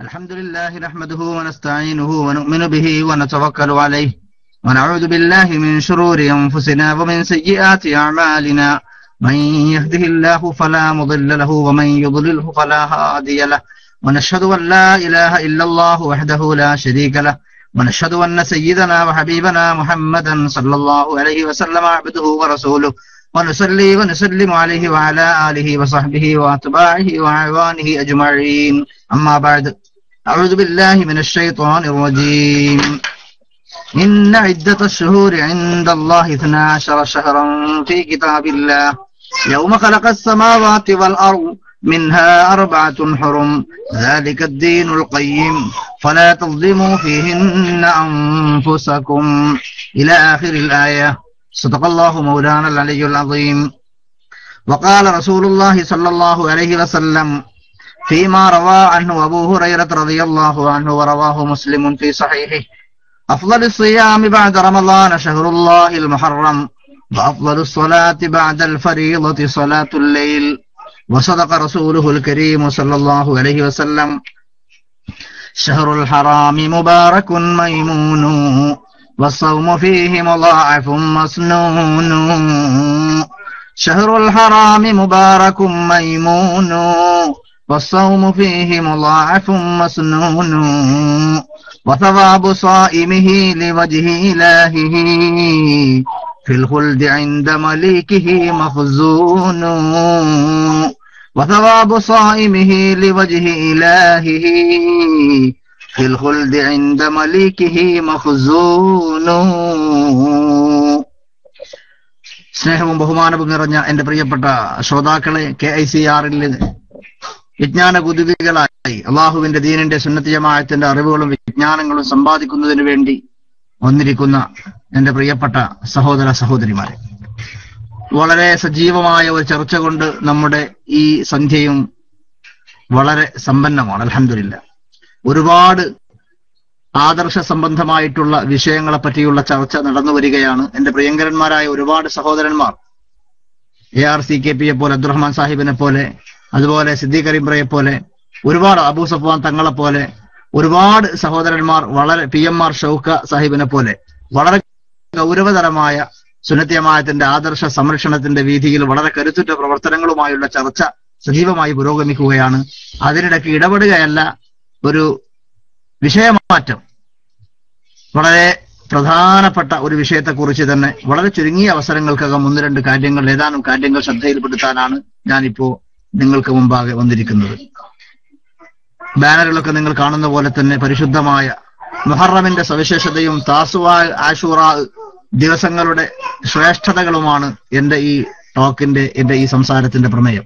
الحمد لله نحمده ونستعينه ونؤمن به ونتوكل عليه ونعوذ بالله من شرور أنفسنا ومن سيئات أعمالنا. من يهده الله فلا مضل له ومن يضلله فلا هادي له. ونشهد أن لا إله إلا الله وحده لا شريك له. ونشهد أن سيدنا وحبيبنا محمدا صلى الله عليه وسلم عبده ورسوله. ونصلي ونسلم عليه وعلى آله وصحبه وأتباعه وعوانه أجمعين. أما بعد أعوذ بالله من الشيطان الرجيم. إن عدة الشهور عند الله اثنا عشر شهرا في كتاب الله. يوم خلق السماوات والأرض منها أربعة حرم. ذلك الدين القيم. فلا تظلموا فيهن أنفسكم. إلى آخر الآية. صدق الله مولانا العلي العظيم. وقال رسول الله صلى الله عليه وسلم فيما روى عنه أبو هريرة رضي الله عنه ورواه مسلم في صحيحه أفضل الصيام بعد رمضان شهر الله المحرم وأفضل الصلاة بعد الفريضة صلاة الليل. وصدق رسوله الكريم صلى الله عليه وسلم شهر الحرام مبارك ميمون. والصوم فيه مضاعف مسنون. شهر الحرام مبارك ميمون. والصوم فيه مضاعف مسنون. وثواب صائمه لوجه إلهه. في الخلد عند مليكه مخزون. وثواب صائمه لوجه إلهه. في الخلد عند مليكه مخزون സ്നേഹവും ബഹുമാനവും നിറഞ്ഞ എന്റെ പ്രിയപ്പെട്ട ശ്രോതാക്കളെ കെ ഐ സി ആറിൽ വിജ്ഞാന കുതിവികളായി അള്ളാഹുവിന്റെ ദീനിന്റെ സുന്നത്തിയമായത്തിന്റെ അറിവുകളും വിജ്ഞാനങ്ങളും സമ്പാദിക്കുന്നതിന് വേണ്ടി വന്നിരിക്കുന്ന എന്റെ പ്രിയപ്പെട്ട സഹോദര സഹോദരിമാരെ വളരെ സജീവമായ ഒരു ചർച്ച കൊണ്ട് നമ്മുടെ ഈ സന്ധ്യയും വളരെ സമ്പന്നമാണ് അലഹമില്ല ഒരുപാട് ആദർശ സംബന്ധമായിട്ടുള്ള വിഷയങ്ങളെ പറ്റിയുള്ള ചർച്ച നടന്നു വരികയാണ്. എന്റെ പ്രിയങ്കരന്മാരായ ഒരുപാട് സഹോദരന്മാർ. എ ആർ സി കെ പിയെ പോലെ അബ്ദുറഹ്മാൻ സാഹിബിനെ പോലെ അതുപോലെ സിദ്ദീഖ് കരീംബ്രയെ പോലെ ഒരുപാട് അബൂ സഫ്വാൻ തങ്ങളെ പോലെ ഒരുപാട് സഹോദരന്മാർ വളരെ പി എം ആർ ഷൗക്ക സാഹിബിനെ പോലെ വളരെ ഗൗരവതരമായ സുന്നത്യമായത്തിന്റെ ആദർശ സംരക്ഷണത്തിന്റെ വീതിയിൽ വളരെ കരുത്തുറ്റ പ്രവർത്തനങ്ങളുമായുള്ള ചർച്ച സജീവമായി പുരോഗമിക്കുകയാണ്. അതിനിടയ്ക്ക് ഇടപെടുകയല്ല ഒരു വിഷയമാറ്റം. വളരെ പ്രധാനപ്പെട്ട ഒരു വിഷയത്തെക്കുറിച്ച് തന്നെ വളരെ ചുരുങ്ങിയ അവസരങ്ങൾക്കകം ഒന്ന് രണ്ട് കാര്യങ്ങൾ ഏതാനും കാര്യങ്ങൾ ശ്രദ്ധയിൽപ്പെടുത്താനാണ് ഞാനിപ്പോ നിങ്ങൾക്ക് മുമ്പാകെ വന്നിരിക്കുന്നത്. ബാനറുകളൊക്കെ നിങ്ങൾ കാണുന്ന പോലെ തന്നെ പരിശുദ്ധമായ മുഹറമിന്റെ സവിശേഷതയും താസുവാ ആഷൂറ ദിവസങ്ങളുടെ ശ്രേഷ്ഠതകളുമാണ് എന്റെ ഈ ടോക്കിന്റെ എന്റെ ഈ സംസാരത്തിന്റെ പ്രമേയം.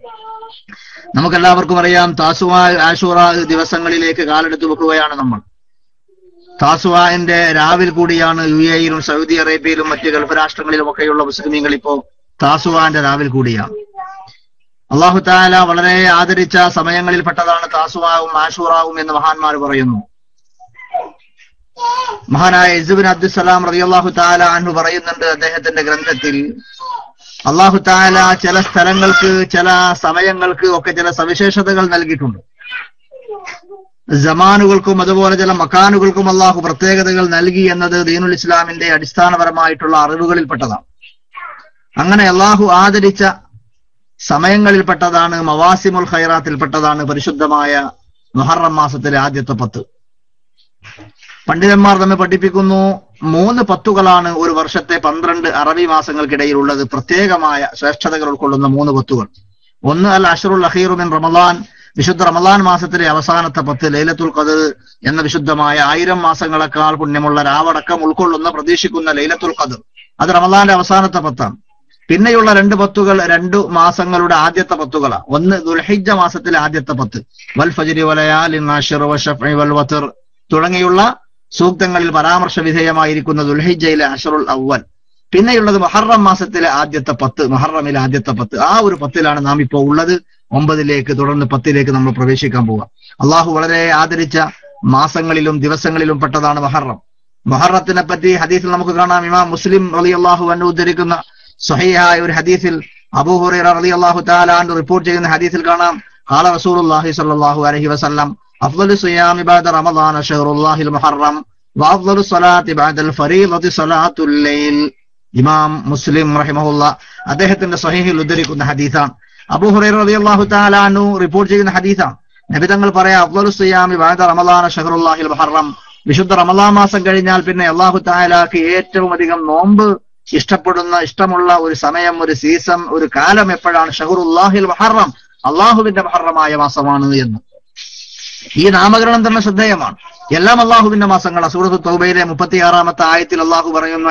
നമുക്കെല്ലാവർക്കും അറിയാം താസുവാ ആഷൂറ ദിവസങ്ങളിലേക്ക് കാലെടുത്ത് വെക്കുകയാണ് നമ്മൾ. താസുവാന്റെ രാവിൽ കൂടിയാണ് യു എയിലും സൗദി അറേബ്യയിലും മറ്റ് ഗൾഫ് രാഷ്ട്രങ്ങളിലും ഒക്കെയുള്ള മുസ്ലിമീങ്ങൾ ഇപ്പോ താസുവാന്റെ രാവിൽ കൂടിയാണ് അള്ളാഹു താല വളരെ ആദരിച്ച സമയങ്ങളിൽപ്പെട്ടതാണ് താസുവാവും ആഷൂറാവും എന്ന് മഹാന്മാർ പറയുന്നു. മഹാനായ ഇസുബിൻ അബ്ദുസലാം റതിയല്ലാഹു താല അൻഹു പറയുന്നുണ്ട് അദ്ദേഹത്തിന്റെ ഗ്രന്ഥത്തിൽ അള്ളാഹു താല ചില സ്ഥലങ്ങൾക്ക് ചില സമയങ്ങൾക്ക് ഒക്കെ ചില സവിശേഷതകൾ നൽകിയിട്ടുണ്ട്. ജമാനുകൾക്കും അതുപോലെ ചില മക്കാനുകൾക്കും അള്ളാഹു പ്രത്യേകതകൾ നൽകി എന്നത് ദീനുൽ ഇസ്ലാമിന്റെ അടിസ്ഥാനപരമായിട്ടുള്ള അറിവുകളിൽപ്പെട്ടതാണ്. അങ്ങനെ അള്ളാഹു ആദരിച്ച സമയങ്ങളിൽപ്പെട്ടതാണ് മവാസിമുൽ ഖൈറാത്തിൽപ്പെട്ടതാണ് പരിശുദ്ധമായ മുഹറം മാസത്തിലെ ആദ്യത്തെ പത്ത്. പണ്ഡിതന്മാർ നമ്മെ പഠിപ്പിക്കുന്നു. മൂന്ന് പത്തുകളാണ് ഒരു വർഷത്തെ പന്ത്രണ്ട് അറബി മാസങ്ങൾക്കിടയിലുള്ളത്. പ്രത്യേകമായ ശ്രേഷ്ഠതകൾ ഉൾക്കൊള്ളുന്ന മൂന്ന് പത്തുകൾ. ഒന്ന് അൽ അഷറുൽ അഹീറുമിൻ റമദാൻ. വിശുദ്ധ റമദാൻ മാസത്തിലെ അവസാനത്തെ പത്ത് ലൈലത്തുൽ ഖദർ എന്ന വിശുദ്ധമായ ആയിരം മാസങ്ങളെക്കാൾ പുണ്യമുള്ള രാവടക്കം ഉൾക്കൊള്ളുന്ന പ്രതീക്ഷിക്കുന്ന ലൈലത്തുൽ ഖദർ. അത് റമദാന്റെ അവസാനത്തെ പത്താണ്. പിന്നെയുള്ള രണ്ട് പത്തുകൾ രണ്ടു മാസങ്ങളുടെ ആദ്യത്തെ പത്തുകളാണ്. ഒന്ന് ദുൽഹിജ മാസത്തിലെ ആദ്യത്തെ പത്ത്. വൽ ഫജരി വലയാൽ തുടങ്ങിയുള്ള സൂക്തങ്ങളിൽ പരാമർശ വിധേയമായിരിക്കുന്ന ദുൽഹിജയിലെ അഷറുൽ അവൽ പിന്നെയുള്ളത് മഹറം മാസത്തിലെ ആദ്യത്തെ പത്ത് മഹറമിലെ ആദ്യത്തെ പത്ത്. ആ ഒരു പത്തിലാണ് നാം ഇപ്പോൾ ഉള്ളത്. ഒമ്പതിലേക്ക് തുടർന്ന് പത്തിലേക്ക് നമ്മൾ പ്രവേശിക്കാൻ പോവുക. അള്ളാഹു വളരെ ആദരിച്ച മാസങ്ങളിലും ദിവസങ്ങളിലും പെട്ടതാണ് മഹറം. മഹറത്തിനെ പറ്റി ഹദീസിൽ നമുക്ക് കാണാം. ഇമാം മുസ്ലിം അലി അള്ളാഹു അന്നു ഉദ്ധരിക്കുന്ന സഹിയായ ഒരു ഹദീസിൽ അബൂഹുറ അലി അള്ളാഹു താലാൻ റിപ്പോർട്ട് ചെയ്യുന്ന ഹദീസിൽ കാണാം. ഖാല റസൂലുള്ളാഹി സ്വല്ലല്ലാഹു അലഹി വസല്ലം أفضل الصيام بعد رمضان شهر الله المحرم وأفضل الصلاة بعد الفريضة صلاة الليل ഇമാം മുസ്ലിം റഹിമഹുല്ല അദ്ദേഹത്തിന്റെ സഹീഹിൽ ഉദ്ധരിക്കുന്ന ഹദീസാണ് അബൂ ഹുറൈറ റളിയല്ലാഹു തആല അൻഹു റിപ്പോർട്ട് ചെയ്യുന്ന ഹദീസാണ് നബി തങ്ങൾ പറയാ അഫ്ളലു സിയാമി ബഅദ റമളാന ഷഹറുല്ലാഹിൽ മുഹറം വിശുദ്ധ റമളാൻ മാസം കഴിഞ്ഞാൽ പിന്നെ അല്ലാഹു തആലാക്ക് ഏറ്റവും അധികം നോമ്പ് ഇഷ്ടപ്പെടുന്ന ഇഷ്ടമുള്ള ഒരു സമയം ഒരു സീസൺ ഒരു കാലം എപ്പോഴാണ് ഷഹറുല്ലാഹിൽ മുഹറം അള്ളാഹുവിന്റെ മുഹറമായ മാസമാണ് എന്ന് ഈ നാമകരണം തന്നെ ശ്രദ്ധേയമാണ്. എല്ലാം അള്ളാഹുവിന്റെ മാസങ്ങളാണ് സൂറത്ത് തൗബയിലെ മുപ്പത്തിയാറാമത്തെ ആയത്തിൽ അള്ളാഹു പറയുന്നു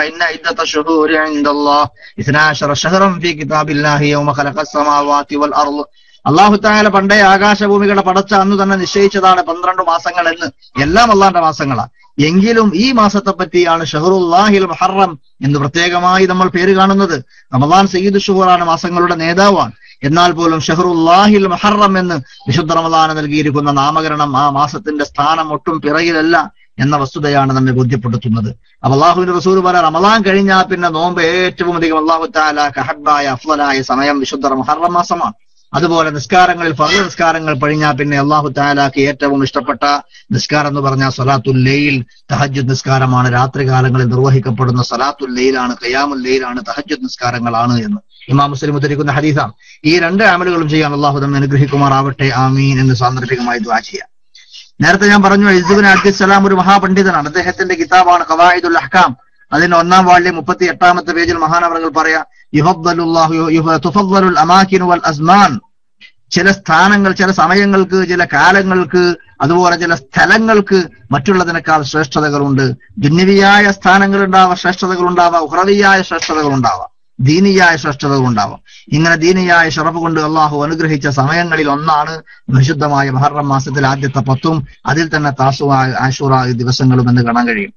ഇൻദല്ലാഹ് യൗമ ഖലഖസ് വൽ അർൾ അള്ളാഹു താല പണ്ടേ ആകാശഭൂമികളെ പടച്ച അന്ന് തന്നെ നിശ്ചയിച്ചതാണ് പന്ത്രണ്ട് മാസങ്ങൾ എന്ന് എല്ലാം അള്ളാന്റെ മാസങ്ങളാണ് എങ്കിലും ഈ മാസത്തെ പറ്റിയാണ് ഷഹറുല്ലാഹിൽ മുഹറം എന്ന് പ്രത്യേകമായി നമ്മൾ പേര് കാണുന്നത്. റമദാൻ സയ്യിദ് ഷുഹറാണ് മാസങ്ങളുടെ നേതാവാണ്. എന്നാൽ പോലും ഷഹറുല്ലാഹിൽ മഹറം എന്ന് വിശുദ്ധ റമദാന് നൽകിയിരിക്കുന്ന നാമകരണം ആ മാസത്തിന്റെ സ്ഥാനം ഒട്ടും പിറകിലല്ല എന്ന വസ്തുതയാണ് നമ്മെ ബോധ്യപ്പെടുത്തുന്നത്. അപ്പൊ അള്ളാഹുവിന്റെ റസൂൽ പറ റമദാൻ കഴിഞ്ഞാൽ പിന്നെ നോമ്പ് ഏറ്റവും അധികം അള്ളാഹു താല കഹബായ അഫ്ലായ സമയം വിശുദ്ധ മഹറം മാസമാണ്. അതുപോലെ നിസ്കാരങ്ങളിൽ ഫർദ നിസ്കാരങ്ങൾ കഴിഞ്ഞാൽ പിന്നെ അള്ളാഹു താലാക്ക് ഏറ്റവും ഇഷ്ടപ്പെട്ട നിസ്കാരം എന്ന് പറഞ്ഞാൽ സലാത്തുൽ ലെയിൽ തഹജുദ് നിസ്കാരമാണ്. രാത്രികാലങ്ങളിൽ നിർവഹിക്കപ്പെടുന്ന സലാത്തുൽ ലെയിലാണ് ഖയാമുൽ നിസ്കാരങ്ങളാണ് എന്ന്. ഇമാം മുസ്ലിം ഉദ്ധരിക്കുന്ന ഹദീസാണ്. ഈ രണ്ട് ആമലുകളും ചെയ്യാൻ അള്ളാഹു തമ്മിൽ അനുഗ്രഹിക്കുമാറാവട്ടെ. ആമീൻ എന്ന് സാന്ദർഭികമായി ദ്വാ ചെയ്യാം. നേരത്തെ ഞാൻ പറഞ്ഞു ഇസുബിൻ അബ്ദുസലാം ഒരു മഹാപണ്ഡിതനാണ്. അദ്ദേഹത്തിന്റെ കിതാബാണ് ഖവായിദുൽ അഹ്കാം. അതിന്റെ ഒന്നാം വാളിലെ മുപ്പത്തി എട്ടാമത്തെ പേജിൽ മഹാനവറുകൾ പറയാ അസ്മാൻ. ചില സ്ഥാനങ്ങൾ ചില സമയങ്ങൾക്ക് ചില കാലങ്ങൾക്ക് അതുപോലെ ചില സ്ഥലങ്ങൾക്ക് മറ്റുള്ളതിനേക്കാൾ ശ്രേഷ്ഠതകളുണ്ട്. ദുന്യവിയായ സ്ഥാനങ്ങൾ ഉണ്ടാവാം ശ്രേഷ്ഠതകൾ ഉണ്ടാവാം ഉഹ്രവിയായ ശ്രേഷ്ഠതകൾ ഉണ്ടാവാം ദീനിയായ ശ്രേഷ്ഠത ഉണ്ടാവാം ഇങ്ങനെ ദീനിയായ ഷറഫ് കൊണ്ട് അള്ളാഹു അനുഗ്രഹിച്ച സമയങ്ങളിൽ ഒന്നാണ് വിശുദ്ധമായ മഹർറം മാസത്തിൽ ആദ്യത്തെ പത്തും അതിൽ തന്നെ താസു ആഷുറ ദിവസങ്ങളും എന്ന് കാണാൻ കഴിയും.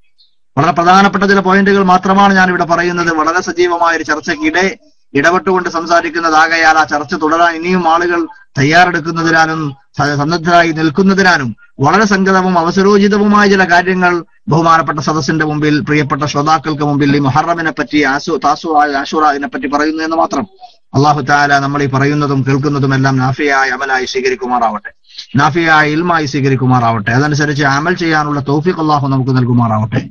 വളരെ പ്രധാനപ്പെട്ട ചില പോയിന്റുകൾ മാത്രമാണ് ഞാൻ ഇവിടെ പറയുന്നത്. വളരെ സജീവമായ ഒരു ചർച്ചയ്ക്കിടെ ഇടപെട്ടുകൊണ്ട് സംസാരിക്കുന്നതാകയാൽ ആ ചർച്ച തുടരാൻ ഇനിയും ആളുകൾ തയ്യാറെടുക്കുന്നതിനാലും സന്നദ്ധരായി നിൽക്കുന്നതിനാലും വളരെ സംഗതവും അവസരോചിതവുമായ ചില കാര്യങ്ങൾ ബഹുമാനപ്പെട്ട സദസ്സിന്റെ മുമ്പിൽ പ്രിയപ്പെട്ട ശ്രോതാക്കൾക്ക് മുമ്പിൽ ഈ മുഹറമിനെ പറ്റി ആസു താസു ആഷുറാദിനെ പറ്റി പറയുന്നു എന്ന് മാത്രം. അള്ളാഹു താല നമ്മൾ ഈ പറയുന്നതും കേൾക്കുന്നതും എല്ലാം നാഫിയായ അമലായി സ്വീകരിക്കുമാറാവട്ടെ. നാഫിയായ ഇൽമായി സ്വീകരിക്കുമാറാവട്ടെ. അതനുസരിച്ച് അമൽ ചെയ്യാനുള്ള തൗഫിഖ് അള്ളാഹു നമുക്ക് നൽകുമാറാവട്ടെ.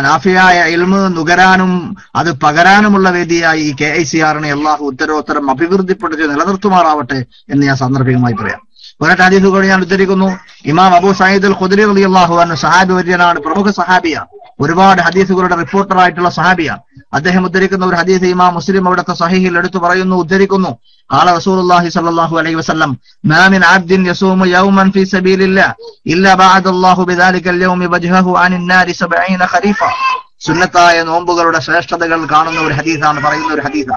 നാഫിയായ ഇൽമ് നുകരാനും അത് പകരാനുമുള്ള വേദിയായി ഈ കെ ഐ സി ആറിനെ അള്ളാഹു ഉത്തരോത്തരം അഭിവൃദ്ധിപ്പെടുത്തി നിലനിർത്തുമാറാവട്ടെ എന്ന് ഞാൻ സാന്ദർഭികമായി പറയാം. ഒരാട്ട് ഹദീസുകൾ ഞാൻ ഉദ്ധരിക്കുന്നു. ഇമാം അബു സയ്യിദ് അൽ ഖുദരി അള്ളാഹു എന്ന സഹാബി വര്യനാണ് പ്രമുഖ സഹാബിയാണ്. ഒരുപാട് ഹദീസുകളുടെ റിപ്പോർട്ടറായിട്ടുള്ള സഹാബിയാണ്. അദ്ദേഹം ഉദ്ധരിക്കുന്ന ഒരു ഹദീസ് ഇമാ മുസ്ലിം അവിടുത്തെ സഹിഹിൽ എടുത്തു പറയുന്നു ഉദ്ധരിക്കുന്നു. ആള റസൂലുള്ളാഹി സ്വല്ലല്ലാഹു അലൈഹി വസല്ലം മാ അബ്ദിൻ യസൂമു യൗമൻ ഫീ സബീലില്ലാഹ് ഇല്ലാ ബഅദല്ലാഹു ബിദാലിക അൽ-യൗമി വജ്ഹഹു അനിൻ നാരി 70 ഖരീഫ. സുന്നത്തായ നോമ്പുകളുടെ ശ്രേഷ്ഠതകൾ കാണുന്ന ഒരു ഹദീസാണ് പറയുന്ന ഒരു ഹദീസ.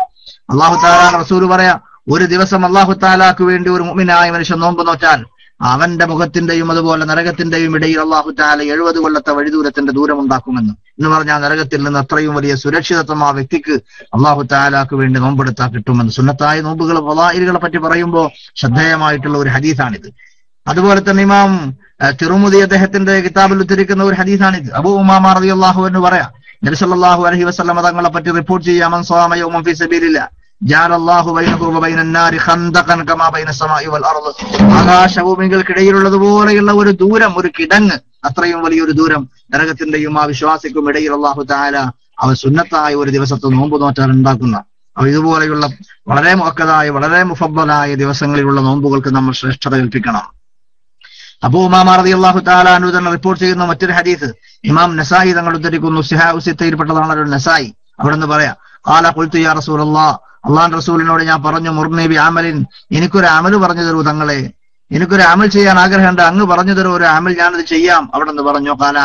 അള്ളാഹു താലാ റസൂൽ പറയാ ഒരു ദിവസം അള്ളാഹു താലാക്ക് വേണ്ടി ഒരു മുഅ്മിനായ മനുഷ്യൻ നോമ്പ് നോറ്റാൽ അവന്റെ മുഖത്തിന്റെയും അതുപോലെ നരകത്തിന്റെയും ഇടയിൽ അള്ളാഹു താല എഴുപത് കൊല്ലത്തെ വഴിദൂരത്തിന്റെ ദൂരം ഉണ്ടാക്കുമെന്ന് എന്ന് പറഞ്ഞാൽ നരകത്തിൽ നിന്ന് അത്രയും വലിയ സുരക്ഷിതത്വം ആ വ്യക്തിക്ക് അള്ളാഹു താലാക്ക് വേണ്ടി നോമ്പെടുത്താൽ കിട്ടുമെന്ന്. സുന്നത്തായ നോമ്പുകൾ വലായിലുകളെ പറ്റി പറയുമ്പോൾ ശ്രദ്ധേയമായിട്ടുള്ള ഒരു ഹദീസാണിത്. അതുപോലെ തന്നെ ഇമാം തിറുമുതി അദ്ദേഹത്തിന്റെ കിതാബിൽ ഉദ്ധരിക്കുന്ന ഒരു ഹദീസാണിത്. അബു ഉമാമ അള്ളാഹു എന്ന് പറയാം നബിസല്ലാഹു അലഹി വസ്ലം തങ്ങളെ പറ്റി റിപ്പോർട്ട് ചെയ്യാമൻ സ്വാമയോ ഫീ സബീലില്ല ആകാശഭൂമികൾക്കിടയിലുള്ളതുപോലെയുള്ള ഒരു ദൂരം ഒരു കിടങ്ങ് അത്രയും വലിയൊരു ദൂരം നരകത്തിന്റെയും ആ വിശ്വാസിക്കും ഇടയിൽ അള്ളാഹു താല അവ സുന്നത്തായ ഒരു ദിവസത്തെ നോമ്പ് നോറ്റാൻ ഉണ്ടാക്കുന്ന. അവ ഇതുപോലെയുള്ള വളരെ മുക്കതായ വളരെ മുഫബലായ ദിവസങ്ങളിലുള്ള നോമ്പുകൾക്ക് നമ്മൾ ശ്രേഷ്ഠത കൽപ്പിക്കണം. അബൂ ഉമാമാറതി അള്ളാഹു താലാനു തന്നെ റിപ്പോർട്ട് ചെയ്യുന്ന മറ്റൊരു ഹദീസ്. ഇമാം നസായി തങ്ങൾ ഉദ്ധരിക്കുന്നു സിഹാ ഉസിത്തയിൽപ്പെട്ടതാണ് ഒരു നസായി. അവിടെ നിന്ന് പറയാം ആല കുൽത്തു യാ റസൂൽ അള്ളാൻ റസൂലിനോട് ഞാൻ പറഞ്ഞു മുർനീബി ആമലിൻ എനിക്കൊരു അമൽ പറഞ്ഞു തരൂ തങ്ങളെ. എനിക്കൊരു അമൽ ചെയ്യാൻ ആഗ്രഹമുണ്ട്. അങ്ങ് പറഞ്ഞു തരൂ ഒരു അമൽ ഞാനത് ചെയ്യാം. അവിടെ നിന്ന് പറഞ്ഞു കാല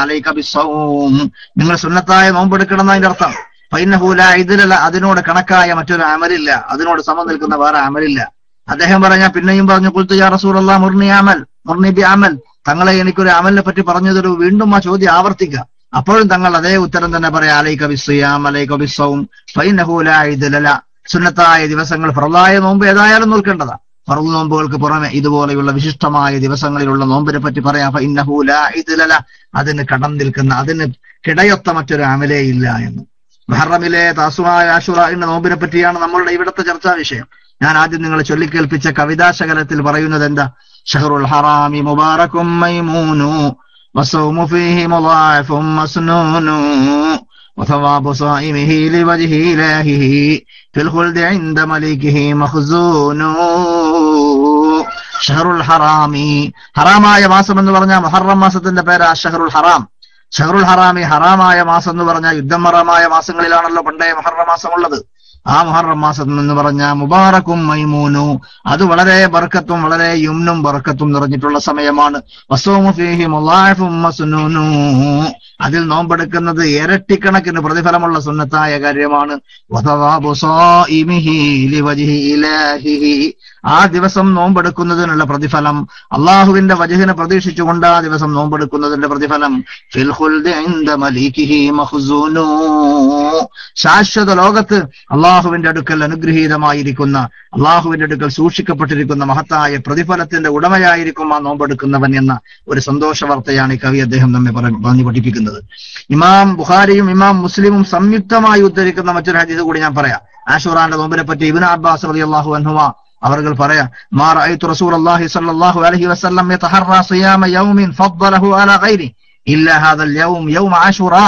നിങ്ങൾ സുന്നത്തായ നോമ്പെടുക്കണം എന്നതിന്റെ അർത്ഥം. പൈനഹൂല ഇതിലല്ല അതിനോട് കണക്കായ മറ്റൊരു അമലില്ല. അതിനോട് സമം നിൽക്കുന്ന വേറെ അമലില്ല. അദ്ദേഹം പറഞ്ഞ പിന്നെയും പറഞ്ഞു കുൽത്തു യാ അല്ല മുർണി അമൽ മുർനി ബി അമൽ തങ്ങളെ എനിക്കൊരു അമലിനെ പറ്റി പറഞ്ഞു തരൂ വീണ്ടും ആ ചോദ്യം ആവർത്തിക്കുക അപ്പോഴും തങ്ങൾ അതേ ഉത്തരം തന്നെ പറയാം അലൈക ബിസ്സുയാം അലൈക ബിസ്സൗം ഫൈനഹൂല ഇതിലല്ല സുന്നത്തായ ദിവസങ്ങൾ ഫറുദായ നോമ്പ് ഏതായാലും നോൽക്കേണ്ടതാ. ഫറു നോമ്പുകൾക്ക് പുറമെ ഇതുപോലെയുള്ള വിശിഷ്ടമായ ദിവസങ്ങളിലുള്ള നോമ്പിനെ പറ്റി പറയാം. അപ്പൊ ഇന്നഹൂല ഇതിലല അതിന് കടം നിൽക്കുന്ന അതിന് കിടയൊത്ത മറ്റൊരു അമലേ ഇല്ല എന്ന്. മഹറമിലെ താസുമായ ആഷുറ എന്ന നോമ്പിനെ പറ്റിയാണ് നമ്മളുടെ ഇവിടുത്തെ ചർച്ചാ വിഷയം. ഞാൻ ആദ്യം നിങ്ങളെ ചൊല്ലിക്കേൽപ്പിച്ച കവിതാശകലത്തിൽ പറയുന്നത് എന്താ? ഷഹറുൽ ഹറാമി മുബാറക്കും മൈമൂനു വസൗമു ഫീഹി മസ്നൂനു. وثواب صائمه لوجه إلهه في الخلد عند مليكه مخزون ഷഹറുൽ ഹറാമി ഹറാമായ മാസം എന്ന് പറഞ്ഞാൽ മുഹറം മാസത്തിന്റെ പേര് ഷഹറുൽ ഹറാം ഷഹറുൽ ഹറാമി ഹറാമായ മാസം എന്ന് പറഞ്ഞാൽ യുദ്ധം ഹറാമായ മാസങ്ങളിലാണല്ലോ പണ്ടേ മുഹറം മാസം ഉള്ളത് ആ മുഹറം മാസം എന്ന് പറഞ്ഞ മുബാറക്കും മൈമൂനു. അത് വളരെ ബർക്കത്തും വളരെ യുംനും ബർക്കത്തും നിറഞ്ഞിട്ടുള്ള സമയമാണ്. അതിൽ നോമ്പെടുക്കുന്നത് ഇരട്ടിക്കണക്കിന് പ്രതിഫലമുള്ള സുന്നത്തായ കാര്യമാണ്. ആ ദിവസം നോമ്പെടുക്കുന്നതിനുള്ള പ്രതിഫലം അള്ളാഹുവിന്റെ വജഹിനെ പ്രതീക്ഷിച്ചുകൊണ്ട് ആ ദിവസം നോമ്പെടുക്കുന്നതിന്റെ പ്രതിഫലം ശാശ്വത ലോകത്ത് അള്ളാഹുവിന്റെ അടുക്കൽ അനുഗ്രഹീതമായിരിക്കുന്ന അള്ളാഹുവിന്റെ അടുക്കൽ സൂക്ഷിക്കപ്പെട്ടിരിക്കുന്ന മഹത്തായ പ്രതിഫലത്തിന്റെ ഉടമയായിരിക്കും ആ നോമ്പെടുക്കുന്നവൻ എന്ന ഒരു സന്തോഷ വാർത്തയാണ് ഈ കവി അദ്ദേഹം നമ്മെ പറഞ്ഞു പഠിപ്പിക്കുന്നത്. ഇമാം ബുഖാരിയും ഇമാം മുസ്ലിമും സംയുക്തമായി ഉദ്ധരിക്കുന്ന മറ്റൊരു ഹദീസ് കൂടി ഞാൻ പറയാം. ആഷുറാന്റെ നോമ്പിനെ പറ്റി ഇബിൻ അബ്ബാസ് റളിയല്ലാഹു അൻഹുമ അവർ പറയാ മാ റഅയ്തു സ്വല്ലല്ലാഹു അലൈഹി വസല്ലം യതഹറ സിയാമ ഫദ്ദലഹു അലാ ഇല്ല ഹാദൽ യൗം യൗം ആഷുറാ.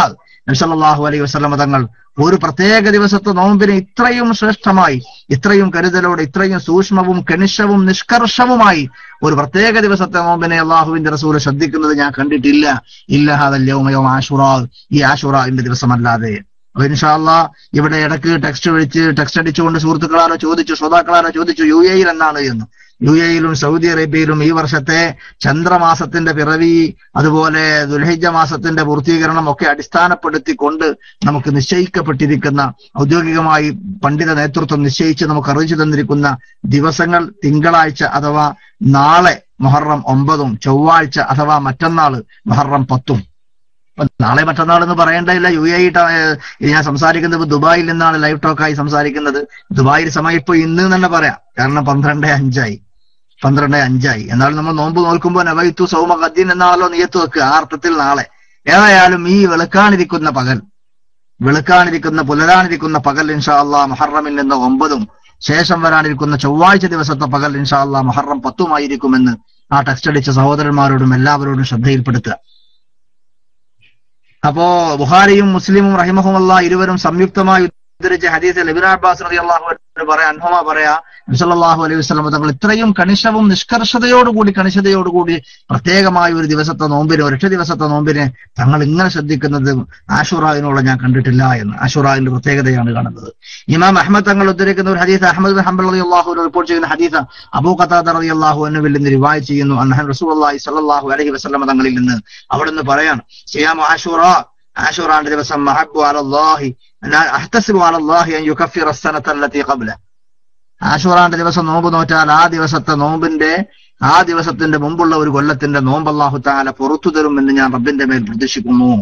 നബി സല്ലല്ലാഹു അലൈഹി വസല്ലം തങ്ങൾ ഒരു പ്രത്യേക ദിവസത്തെ നോമ്പിനെ ഇത്രയും ശ്രേഷ്ഠമായി ഇത്രയും കരുതലോടെ ഇത്രയും സൂക്ഷ്മവും കണിശവും നിഷ്കർഷവുമായി ഒരു പ്രത്യേക ദിവസത്തെ നോമ്പിനെ അള്ളാഹുവിന്റെ റസൂൽ ശ്രദ്ധിക്കുന്നത് ഞാൻ കണ്ടിട്ടില്ല. ഇല്ല ഹാദൽ യൗമ യൗം ആഷുറാ. ഈ ആഷുറാന്റെ ദിവസമല്ലാതെ. അപ്പൊ ഇൻഷാല്ല ഇവിടെ ഇടയ്ക്ക് ടെക്സ്റ്റ് വിളിച്ച് ടെക്സ്റ്റ് അടിച്ചുകൊണ്ട് സുഹൃത്തുക്കളാരോ ചോദിച്ചു ശ്രോതാക്കളാരോ ചോദിച്ചു യു എയിൽ എന്നാണ് എന്ന്. യു എയിലും സൗദി അറേബ്യയിലും ഈ വർഷത്തെ ചന്ദ്രമാസത്തിന്റെ പിറവി അതുപോലെ ദുൽഹിജ മാസത്തിന്റെ പൂർത്തീകരണം ഒക്കെ അടിസ്ഥാനപ്പെടുത്തിക്കൊണ്ട് നമുക്ക് നിശ്ചയിക്കപ്പെട്ടിരിക്കുന്ന ഔദ്യോഗികമായി പണ്ഡിത നേതൃത്വം നിശ്ചയിച്ച് നമുക്ക് അറിയിച്ചു തന്നിരിക്കുന്ന ദിവസങ്ങൾ തിങ്കളാഴ്ച അഥവാ നാളെ മൊഹറം ഒമ്പതും ചൊവ്വാഴ്ച അഥവാ മറ്റന്നാൾ മൊഹറം പത്തും. നാളെ മറ്റന്നാൾ എന്ന് പറയേണ്ടതില്ല. യു എ ഞാൻ സംസാരിക്കുന്നത് ദുബായിൽ നിന്നാണ് ലൈവ് ടോക്കായി സംസാരിക്കുന്നത്. ദുബായിൽ സമയം ഇപ്പൊ ഇന്ന് തന്നെ പറയാം. കാരണം പന്ത്രണ്ട് അഞ്ചായി. പന്ത്രണ്ട് അഞ്ചായി. എന്നാലും നമ്മൾ നോമ്പ് നോക്കുമ്പോൾ നവൈത്തു സൗമ ഖദ്ദീൻ എന്നാണല്ലോ നിയത്ത് വെക്കുക. ആ അർത്ഥത്തിൽ നാളെ. ഏതായാലും ഈ വെളുക്കാനിരിക്കുന്ന പകൽ വെളുക്കാനിരിക്കുന്ന പുലരാനിരിക്കുന്ന പകൽ ഇൻഷാ അള്ളാ മുഹറമിൽ നിന്ന് ഒമ്പതും ശേഷം വരാനിരിക്കുന്ന ചൊവ്വാഴ്ച ദിവസത്തെ പകൽ ഇൻഷാ അള്ളാ മുഹറം പത്തുമായിരിക്കുമെന്ന് ആ ടെക്സ്റ്റ് അടിച്ച സഹോദരന്മാരോടും എല്ലാവരോടും ശ്രദ്ധയിൽപ്പെടുത്തുക. അപ്പോ ബുഹാരിയും മുസ്ലിമും റഹിമഹുമല്ല ഇരുവരും സംയുക്തമായി ഉദ്ധരിച്ച ഹദീസ് ഇബ്നു അബ്ബാസ് റളിയല്ലാഹു അൻഹു പറയാ അനുഭവ പറയാ നബി സല്ലല്ലാഹു അലൈഹി വസല്ലം തങ്ങൾ ഇത്രയും കണിശവും നിഷ്കർഷതയോടുകൂടി കണിശതയോടുകൂടി പ്രത്യേകമായ ഒരു ദിവസത്തെ നോമ്പിന് ഒരൊറ്റ ദിവസത്തെ നോമ്പിന് തങ്ങൾ ഇങ്ങനെ ശ്രദ്ധിക്കുന്നത് ആഷുറായിനോളം ഞാൻ കണ്ടിട്ടില്ല എന്ന് ആഷുറായിന്റെ പ്രത്യേകതയാണ് കാണുന്നത്. ഇമാം അഹമ്മദ് തങ്ങൾ ഉദ്ധരിക്കുന്ന ഒരു ഹദീസ് അഹമ്മദ് ബിൻ ഹംബൽ അലി അള്ളാഹു റിപ്പോർട്ട് ചെയ്യുന്ന ഹദീസ് അബൂ ഖതാദ അള്ളാഹു അൻഹുവിൽ നിന്ന് റിവായ് ചെയ്യുന്നു അന്നഹൻ റസൂൽ റസൂലുള്ളാഹി സ്വല്ലല്ലാഹു അലഹി വസല്ലം തങ്ങളിൽ നിന്ന് അവിടെ നിന്ന് പറയാണ് സിയാമു ആഷുറ ആഷുറാന്റെ ദിവസം മഹബു അലല്ലാഹി അഹ്തസിബു അലല്ലാഹി അൻ യുകഫിറ അസ്സനത അല്ലതി ഖബ്ല. ആഷുറാന്റെ ദിവസം നോമ്പ് നോറ്റാൽ ആ ദിവസത്തെ നോമ്പിന്റെ ആ ദിവസത്തിന്റെ മുമ്പുള്ള ഒരു കൊല്ലത്തിന്റെ നോമ്പ് അല്ലാഹു തആല പുറത്തു തരും എന്ന് ഞാൻ റബ്ബിന്റെ മേൽ പ്രതീക്ഷിക്കുന്നു.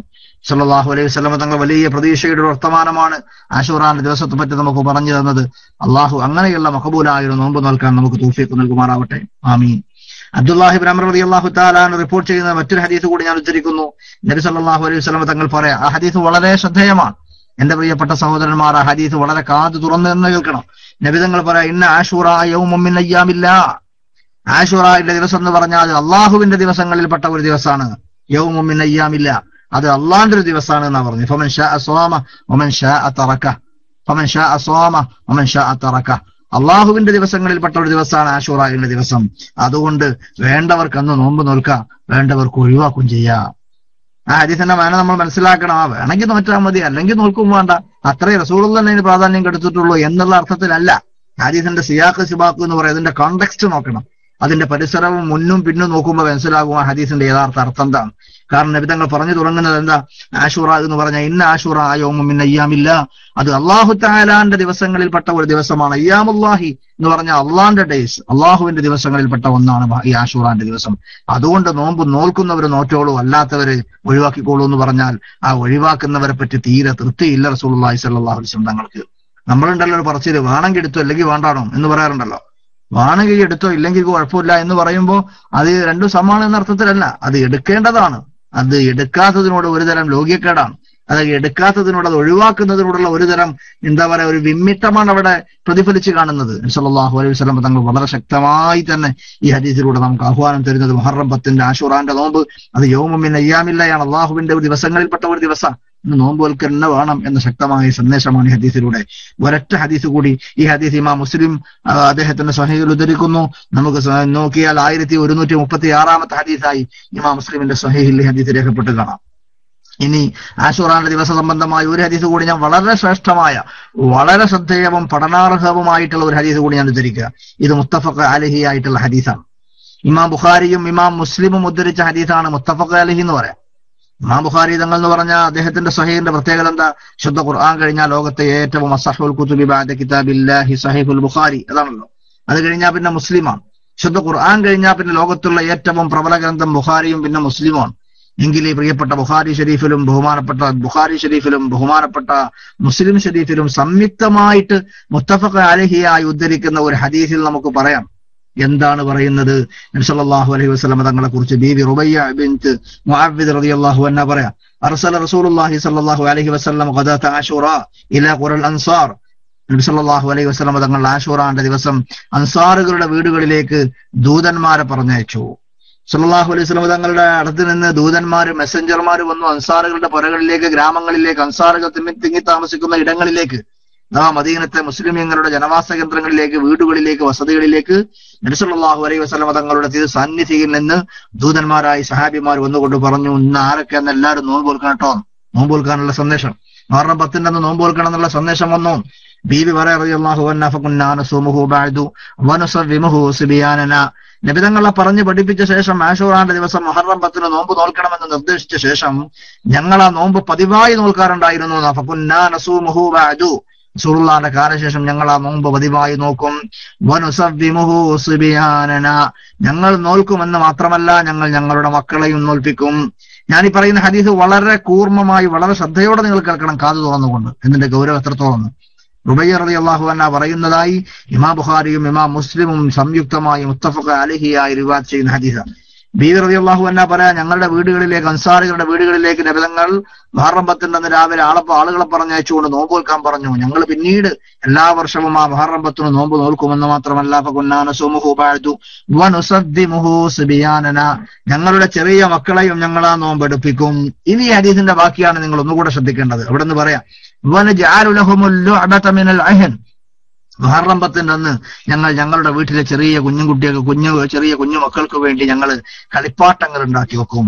സല്ലല്ലാഹു അലൈഹി വസല്ലം തങ്ങൾ വലിയ പ്രതീക്ഷയുടെ വർത്തമാനമാണ് ആഷുറാന്റെ ദിവസത്തെ പറ്റി നമുക്ക് പറഞ്ഞു തന്നത്. അള്ളാഹു അങ്ങനെയുള്ള മഹബൂലായ ഒരു നോമ്പ് നൽകാൻ നമുക്ക് തൂഫിക്ക് നൽകുമാറാവട്ടെ. ആമീൻ. അബ്ദുല്ലാഹിബ് അമർ അള്ളാഹു താലാൻ റിപ്പോർട്ട് ചെയ്യുന്ന മറ്റൊരു ഹദീസ് കൂടി ഞാൻ ഉദ്ധരിക്കുന്നു. നബി സല്ലാഹു അലൈഹി വസല്ലം തങ്ങൾ പറയാം ആ ഹദീസ് വളരെ ശ്രദ്ധേയമാണ്. എന്റെ പ്രിയപ്പെട്ട സഹോദരന്മാർ ആ ഹദീസ് വളരെ കാതു തുറന്നു എന്ന് കേൾക്കണം. നബി തങ്ങൾ പറയാം ഇന്ന ആഷൂറ ആഷൂറയുടെ ദിവസം എന്ന് പറഞ്ഞാൽ അത് അള്ളാഹുവിന്റെ ദിവസങ്ങളിൽപ്പെട്ട ഒരു ദിവസമാണ്. യൗമൊമ്മിൻ അയ്യാമില്ല. അത് അള്ളാന്റെ ഒരു ദിവസമാണ് എന്നാ പറഞ്ഞു ഫമൻ ഷാ സോമ ഒമൻ ഷാ തറക്ക. ഫമൻ ഷാ സോമ ഒമൻ ഷാ തറക്ക. അള്ളാഹുവിന്റെ ദിവസങ്ങളിൽപ്പെട്ട ഒരു ദിവസമാണ് ആഷൂറായുടെ ദിവസം. അതുകൊണ്ട് വേണ്ടവർക്ക് അന്ന് നോമ്പ് നോൽക്കാം വേണ്ടവർക്ക് ഒഴിവാക്കും ചെയ്യാം. ആ ഹദീസിന്റെ മാന നമ്മൾ മനസ്സിലാക്കണം. ആ വേണമെങ്കിൽ നോറ്റാൽ മതി അല്ലെങ്കിൽ നോൽക്കും വേണ്ട. അത്രേ റസൂൾ തന്നെ പ്രാധാന്യം കെടുത്തിട്ടുള്ളൂ എന്നുള്ള അർത്ഥത്തിലല്ല. ഹദീസിന്റെ സിയാഖ് സിബാഖ് എന്ന് പറയുന്നത് അതിന്റെ കോണ്ടെക്സ്റ്റ് നോക്കണം. അതിന്റെ പരിസരവും മുന്നും പിന്നും നോക്കുമ്പോൾ മനസ്സിലാകും ആ ഹദീസിന്റെ യഥാർത്ഥ അർത്ഥം എന്താണ്. കാരണം നബിതങ്ങൾ പറഞ്ഞു തുടങ്ങുന്നത് എന്താ? ആഷൂറ എന്ന് പറഞ്ഞ ഇന്ന ആഷൂറ ഇന്ന അയ്യാമില്ല. അത് അള്ളാഹു താലാന്റെ ദിവസങ്ങളിൽപ്പെട്ട ഒരു ദിവസമാണ്. അയ്യാമുല്ലാഹി എന്ന് പറഞ്ഞ അള്ളാന്റെ ഡേയ്സ് അള്ളാഹുവിന്റെ ദിവസങ്ങളിൽപ്പെട്ട ഒന്നാണ് ഈ ആഷൂറാന്റെ ദിവസം. അതുകൊണ്ട് നോമ്പ് നോൽക്കുന്നവർ നോറ്റോളൂ അല്ലാത്തവര് ഒഴിവാക്കിക്കോളൂ എന്ന് പറഞ്ഞാൽ ആ ഒഴിവാക്കുന്നവരെ പറ്റി തീരെ തൃപ്തിയില്ല റസൂൽ അള്ളാഹി സല്ലാഹുലിസ്ലം തങ്ങൾക്ക്. നമ്മളുണ്ടല്ലോ ഒരു പറച്ചിൽ വേണമെങ്കിൽ എടുത്തു അല്ലെങ്കിൽ വേണ്ടാണോ എന്ന് പറയാറുണ്ടല്ലോ. വേണമെങ്കിൽ എടുത്തോ ഇല്ലെങ്കിൽ കുഴപ്പമില്ല എന്ന് പറയുമ്പോൾ അത് രണ്ടും സമാണ് എന്ന അർത്ഥത്തിലല്ല അത് എടുക്കേണ്ടതാണ്. അത് എടുക്കാത്തതിനോട് ഒരുതരം ലോകിയക്കേടാണ്. അത് എടുക്കാത്തതിനോട് അത് ഒഴിവാക്കുന്നതിനോടുള്ള ഒരു തരം എന്താ പറയുക ഒരു വിമ്മിട്ടമാണ് അവിടെ പ്രതിഫലിച്ച് കാണുന്നത്. സല്ലല്ലാഹു അലൈഹി വസ്ലം തങ്ങൾ വളരെ ശക്തമായി തന്നെ ഈ ഹദീസിലൂടെ നമുക്ക് ആഹ്വാനം തരുന്നത് മുഹറം പത്തിന്റെ ആഷുറാന്റെ നോമ്പ്. അത് യോമമിൻ അയ്യാമില്ലയാണ്. അള്ളാഹുവിന്റെ ഒരു ദിവസങ്ങളിൽപ്പെട്ട ഒരു ദിവസം. ഇന്ന് നോമ്പ് തന്നെ വേണം എന്ന ശക്തമായ സന്ദേശമാണ് ഈ ഹദീസിലൂടെ. ഒരൊറ്റ ഹദീസ് കൂടി ഈ ഹദീസ് ഇമാ മുസ്ലിം അദ്ദേഹത്തിന്റെ സ്വഹയിൽ ഉദ്ധരിക്കുന്നു. നമുക്ക് നോക്കിയാൽ ആയിരത്തി ഒരുന്നൂറ്റി മുപ്പത്തി ആറാമത്തെ ഹദീസായി ഇമാ മുസ്ലിമിന്റെ സ്വഹയിൽ ഹദീസ് രേഖപ്പെട്ട് കാണാം. ഇനി ആശുറാന്റെ ദിവസ സംബന്ധമായ ഒരു ഹദീസ് കൂടി ഞാൻ വളരെ ശ്രേഷ്ഠമായ വളരെ ശ്രദ്ധേയവും പഠനാർഹവുമായിട്ടുള്ള ഒരു ഹദീസ് കൂടി ഞാൻ ഉദ്ധരിക്കുക. ഇത് മുത്തഫഖ് അലഹി ആയിട്ടുള്ള ഹദീസാണ്. ഇമാം ബുഖാരിയും ഇമാം മുസ്ലിമും ഉദ്ധരിച്ച ഹദീസാണ് മുത്തഫഖ് അലഹി എന്ന് പറയാം. ഇമാം ബുഖാരി തങ്ങൾ എന്ന് പറഞ്ഞ അദ്ദേഹത്തിന്റെ സഹീന്റെ പ്രത്യേകത എന്താ? ശുദ്ധ ഖുർആൻ കഴിഞ്ഞാൽ ലോകത്തെ ഏറ്റവും അസഹുൽ കുത്തുബി ബാദ കിതാബില്ലാഹി സഹീഫുൽ ബുഖാരി അതാണല്ലോ. അത് കഴിഞ്ഞാൽ പിന്നെ മുസ്ലിമാണ്. ശുദ്ധ ഖുർആൻ കഴിഞ്ഞാൽ പിന്നെ ലോകത്തുള്ള ഏറ്റവും പ്രബല ഗ്രന്ഥം ബുഖാരിയും പിന്നെ മുസ്ലിമാണ് എങ്കിൽ ഈ പ്രിയപ്പെട്ട ബുഹാരി ഷരീഫിലും ബഹുമാനപ്പെട്ട ബുഹാരി ഷരീഫിലും ബഹുമാനപ്പെട്ട മുസ്ലിം ഷരീഫിലും സംയുക്തമായിട്ട് മുത്തഫഖ് അലഹിയായി ഉദ്ധരിക്കുന്ന ഒരു ഹദീസിൽ നമുക്ക് പറയാം. എന്താണ് പറയുന്നത്? നബ്സല്ലാഹു അലൈഹി വസല്ലം തങ്ങളെ കുറിച്ച് ബീവി റുബയ്യ ബിൻത് മുഅവ്വിദ് റളിയല്ലാഹു അൻഹ പറയാം. അർസല റസൂലുള്ളാഹി സ്വല്ലല്ലാഹു അലൈഹി വസല്ലം ഖദാത ആശുറ ഇലാ ഖുറൽ അൻസാർ. നബി അലൈഹി വസല്ലം തങ്ങൾ ആഷുറാന്റെ ദിവസം അൻസാറുകളുടെ വീടുകളിലേക്ക് ദൂതന്മാരെ പറഞ്ഞയച്ചു. സല്ലല്ലാഹു അലൈഹി സ്വലം തങ്ങളുടെ അടുത്ത് നിന്ന് ദൂതന്മാര് മെസ്സഞ്ചർമാർ വന്നു അൻസാറുകളുടെ പുരകളിലേക്ക് ഗ്രാമങ്ങളിലേക്ക് അൻസാറുകൾ തിങ്ങി തിങ്ങി താമസിക്കുന്ന ഇടങ്ങളിലേക്ക് ആ മദീനത്തെ മുസ്ലിമീങ്ങളുടെ ജനവാസ കേന്ദ്രങ്ങളിലേക്ക് വീടുകളിലേക്ക് വസതികളിലേക്ക് നബിസുല്ലാഹു അലൈഹി വസ്ലമ തങ്ങളുടെ തിരു സാന്നിധ്യയിൽ നിന്ന് ദൂതന്മാരായി സഹാബിമാർ വന്നുകൊണ്ട് പറഞ്ഞു ഇന്ന് ആരൊക്കെ എന്ന് എല്ലാവരും നോമ്പ് കൊടുക്കണം കേട്ടോ. നോമ്പ് കൊടുക്കാനുള്ള സന്ദേശം. കാരണം പത്തിന്റെ നോമ്പ് കൊടുക്കണം എന്നുള്ള സന്ദേശം വന്നു. ബീബി നബിതങ്ങളെ പറഞ്ഞു പഠിപ്പിച്ച ശേഷം ആഷൂറാന്റെ ദിവസം മഹറം പത്തിന് നോമ്പ് നോൽക്കണമെന്ന് നിർദ്ദേശിച്ച ശേഷം ഞങ്ങൾ ആ നോമ്പ് പതിവായി നോൽക്കാറുണ്ടായിരുന്നു ഫകുന്നാ നസൂമുഹു ബഅദു. സുറുള്ളാന്റെ കാലശേഷം ഞങ്ങൾ ആ നോമ്പ് പതിവായി നോക്കും. ഞങ്ങൾ നോൽക്കുമെന്ന് മാത്രമല്ല ഞങ്ങൾ ഞങ്ങളുടെ മക്കളെയും നോൽപ്പിക്കും. ഞാൻ ഈ പറയുന്ന ഹദീസ് വളരെ കൂർമ്മമായി വളരെ ശ്രദ്ധയോടെ നിങ്ങൾ കേൾക്കണം കാതു തുറന്നുകൊണ്ട്. എന്നിന്റെ ഗൗരവം എത്രത്തോളം? റുബയ്യ റതി അള്ളാഹു അന്ന പറയുന്നതായി ഇമാ ബുഖാരിയും ഇമാ മുസ്ലിമും സംയുക്തമായി മുത്തഫഖ അലഹിയായി റിവാദ് ചെയ്യുന്ന ഹദീസാണ്. ബീവി റതി അള്ളാഹു അന്ന പറയാ ഞങ്ങളുടെ വീടുകളിലേക്ക് അൻസാറികളുടെ വീടുകളിലേക്ക് നബിതങ്ങൾ മഹറം പത്തിന്റെ അന്ന് രാവിലെ ആളപ്പ ആളുകളെ പറഞ്ഞയച്ചുകൊണ്ട് നോമ്പ് നോൽക്കാൻ പറഞ്ഞു. ഞങ്ങൾ പിന്നീട് എല്ലാ വർഷവും ആ മഹറം പത്തിന് നോമ്പ് നോൽക്കുമെന്ന് മാത്രമല്ല ഞങ്ങളുടെ ചെറിയ മക്കളെയും ഞങ്ങൾ ആ നോമ്പ് എടുപ്പിക്കും ഇനി ഹദീസിന്റെ ബാക്കിയാണ് നിങ്ങൾ ഒന്നുകൂടെ ശ്രദ്ധിക്കേണ്ടത്. അവിടെ നിന്ന് പറയാം വനജഅലു ലഹുമുൽ ലുഅബത മിനൽ അഹൻ. മുഹറം പത്തിന്റെ അന്ന് ഞങ്ങൾ ഞങ്ങളുടെ വീട്ടിലെ ചെറിയ കുഞ്ഞു കുട്ടികൾക്ക് കുഞ്ഞു ചെറിയ കുഞ്ഞു മക്കൾക്ക് വേണ്ടി ഞങ്ങൾ കളിപ്പാട്ടങ്ങൾ ഉണ്ടാക്കി വെക്കും.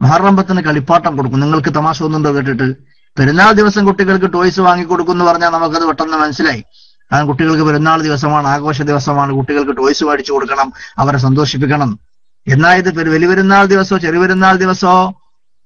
മുഹറമ്പത്തിന് കളിപ്പാട്ടം കൊടുക്കും. നിങ്ങൾക്ക് തമാശ ഒന്നുണ്ടോ കേട്ടിട്ട്? പെരുന്നാൾ ദിവസം കുട്ടികൾക്ക് ടോയ്സ് വാങ്ങി കൊടുക്കും പറഞ്ഞാൽ നമുക്കത് പെട്ടെന്ന് മനസ്സിലായി. കാരണം കുട്ടികൾക്ക് പെരുന്നാൾ ദിവസമാണ് ആഘോഷ ദിവസമാണ്. കുട്ടികൾക്ക് ടോയ്സ് മേടിച്ചു കൊടുക്കണം അവരെ സന്തോഷിപ്പിക്കണം. എന്നായത് വലിയ പെരുന്നാൾ ദിവസമോ ചെറിയ പെരുന്നാൾ ദിവസമോ?